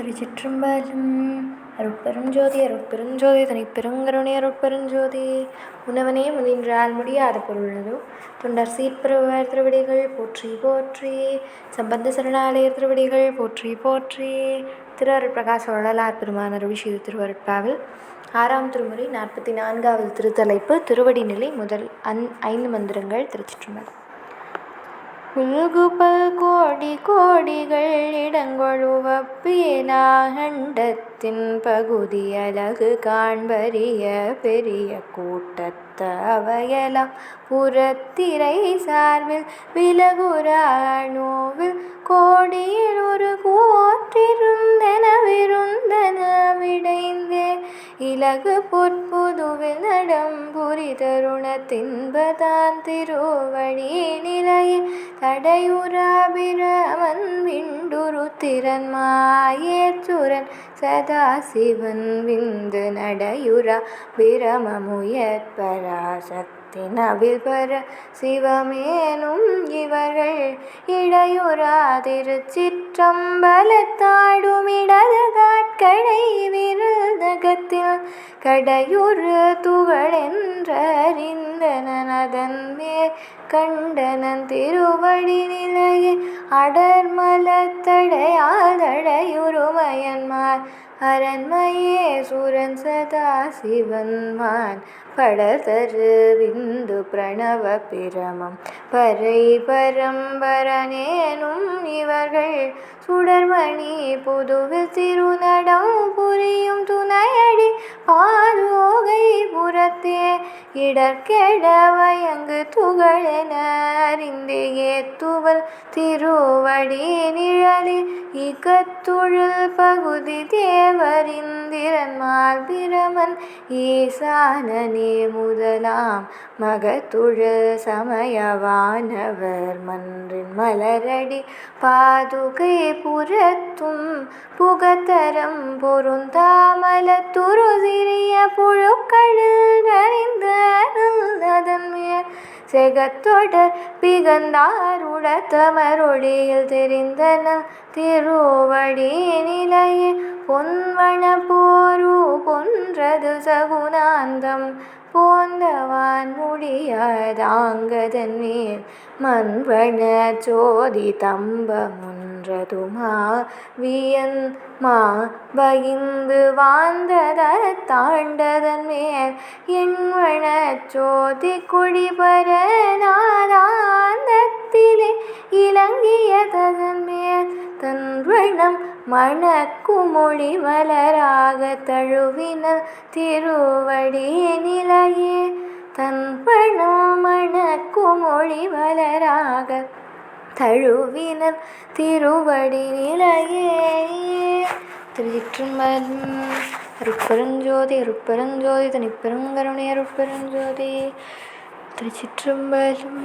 திருச்சிற்றம்பலம் அருட்பெருஞ்சோதி அருட்பெருஞ்சோதி தனி பெருங்கருணை அருட்பெருஞ்சோதி உணவனே முனின்றால் முடியாத பொருளதோ. தொண்டர் சீர்பிரவர் திருவடிகள் போற்றி போற்றி. சம்பந்த சரணாலயர் திருவடிகள் போற்றி போற்றி. திரு அருட்பிரகாச வள்ளலார் பெருமான் அருவிஷீது திருவருட்பாவில். ஆறாம் திருமுறை நாற்பத்தி நான்காவது திருத்தலைப்பு திருவடி நிலை முதல் அந் ஐந்து மந்திரங்கள் திருச்சிற்றம்பலம். உல்குபல் கோடி கோடிகள் இடங்கொழுவப்பேலாகண்டத்தின் பகுதி அழகு காண்பரிய பெரிய கூட்டத்தவையலாம் புறத்திரை சார்பில் விலகுராணோவில் கோடியில் ஒரு கூற்றிருந்தன விருந்தன விடைந்தே. இலகு பொற்புதுவில் நடம்புரி தருணத்தின்பதான் திருவழி நிலையில் தடையுறாபிரமன் விண்டுரு திறன் மாயேச்சுரன் சதாசிவன் விந்து நடையுறா பிரமமுயற்பராசக்தி நவில் பர சிவமேனும் இவர்கள் இடையுறா திருச்சிற்றம்பலத்தாடுமிடது காட்கடை விருதகத்தில் கடையுறு துகளென்றறிந்தனதன் மேல் கண்டனன் திருவடி நிலையை அடர்மலத்தடையாதடையுருமயன்மார் அரண்மையே சுரன் சதா சிவன்மான். படதரு விந்து பிரணவ பிரமம். பறை பரம்பரனேனும் இவர்கள் சுடர்மணி புதுவில் திருநடம் புரியும் துணையடி. பாதோகை புரி இடர்கெடவயங்கு துகளென அறிந்தே ஏத்துவல் திருவடி நிழலி இக்கத்துழல் பகுதி தேவரிந்திரன் பிரமன். ஈசானனே முதலாம் மகத்துழல் சமயவானவர். மன்றின் மலரடி பாதுகை புறத்தும் புகத்தரம் பொருந்தாமலத்துரு சிறிய புழுக்களில் அறிந்ததன் அதன்மையர் செகத்தொடர் பிகந்தாருடத்தமரொடியில் தெரிந்தன திருவடி நிலையே. பொன்வன போரு பொன்றது சகுனாந்தம் போந்தவான் முடியாதாங்கதன் மேல் மண்வன சோதி தம்பமுன் தம்பமுன்றதுமா வியன் மா பகிந்து வாந்தத தாண்டதன் மேல் எண்வன சோதி குடிபரநாதாந்தத்திலே இலங்கியதன் மேல் தன்வணம் மணக்குமொழி மலராக தழுவினல் திருவடி நிலையே தன் தன்பணம் மணக்குமொழி மலராக தழுவினர் திருவடி நிலையே. திருச்சிற்றம்பலம் அருப்பெருஞ்சோதி அருட்பெருஞ்சோதி தனிப்பெருங்கருணை அருப்பெருஞ்சோதி திருச்சிற்றம்பலம்